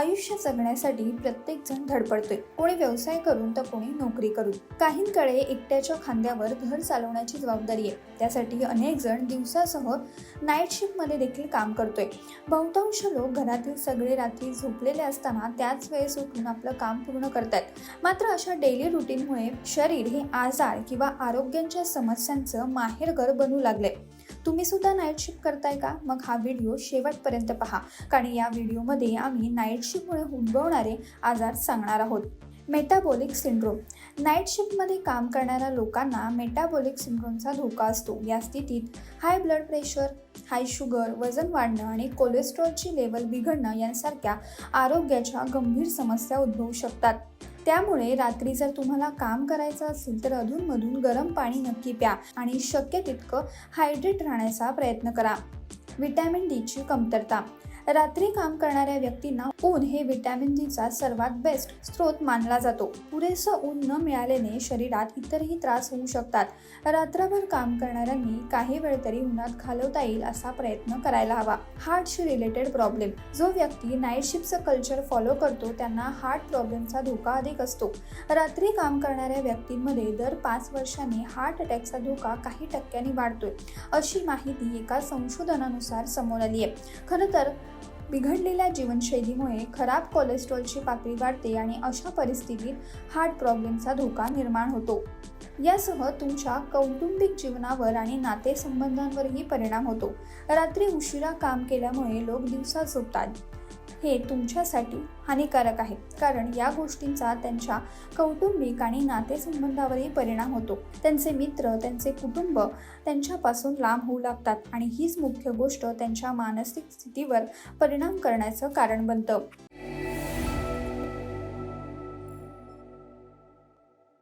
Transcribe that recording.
आयुष्य जगण्यासाठी प्रत्येक जण धडपडतोय. कोणी व्यवसाय करून तर कोणी नोकरी करून. काहींकडे एकट्याच्या खांद्यावर घर चालवण्याची जबाबदारी आहे. त्यासाठी अनेक जण दिवसासह नाईट शिफ्टमध्ये देखील काम करतोय. बहुतांश लोक घरातील सगळे रात्री झोपलेले असताना त्याच वेळेस उठून आपलं काम पूर्ण करतात. मात्र अशा डेली रुटीनमुळे शरीर हे आजार किंवा आरोग्यांच्या समस्यांचं माहेरघर बनू लागलंय. तुम्ही सुद्धा नाईट शिफ्ट करताय का? मग हा व्हिडिओ शेवटपर्यंत पहा. कारण या व्हिडिओमध्ये आम्ही नाईट शिफ्टमुळे उद्भवणारे आजार सांगणार आहोत. मेटाबॉलिक सिंड्रोम नाईट शिफ्टमध्ये काम करणाऱ्या लोकांना मेटाबॉलिक सिंड्रोमचा धोका असतो. या स्थितीत high blood pressure high sugar वजन वाढणं आणि कोलेस्ट्रॉलची लेवल बिघडणं यांसारख्या आरोग्याच्या गंभीर समस्या उद्भवू शकतात. त्यामुळे रात्री जर तुम्हाला काम करायचं असेल तर अधूनमधून गरम पाणी नक्की प्या आणि शक्य तितकं हायड्रेट राहण्याचा प्रयत्न करा. व्हिटॅमिन डीची कमतरता. रात्री काम करणाऱ्या व्यक्तींना ऊन हे व्हिटॅमिन डीचा सर्वात बेस्ट स्रोत मानला जातो. पुरेसं ऊन न मिळाल्याने शरीरात इतरही त्रास होऊ शकतात. रात्रभर काम करणाऱ्यांनी काही वेळ तरी उन्हात घालवता येईल असा प्रयत्न करायला हवा. हार्टशी रिलेटेड प्रॉब्लेम जो व्यक्ती नाईट शिफ्टचं कल्चर फॉलो करतो त्यांना हार्ट प्रॉब्लेमचा धोका अधिक असतो. रात्री काम करणाऱ्या व्यक्तींमध्ये दर पाच वर्षांनी हार्ट अटॅकचा धोका काही टक्क्यांनी वाढतोय. अशी माहिती एका संशोधनानुसार समोर आली आहे खरं तर बिघडलेल्या जीवनशैलीमुळे खराब कोलेस्ट्रॉलची पातळी वाढते आणि अशा परिस्थितीत हार्ट प्रॉब्लेमचा धोका निर्माण होतो. यासह तुमच्या कौटुंबिक जीवनावर आणि नातेसंबंधांवरही परिणाम होतो. रात्री उशिरा काम केल्यामुळे लोक दिवसा झोपतात. हे तुमच्यासाठी हानिकारक आहे. कारण या गोष्टींचा त्यांच्या कौटुंबिक आणि नातेसंबंधावरही परिणाम होतो. त्यांचे मित्र त्यांचे कुटुंब त्यांच्यापासून लांब होऊ लागतात आणि हीच मुख्य गोष्ट त्यांच्या मानसिक स्थितीवर परिणाम करण्याचं कारण बनतं.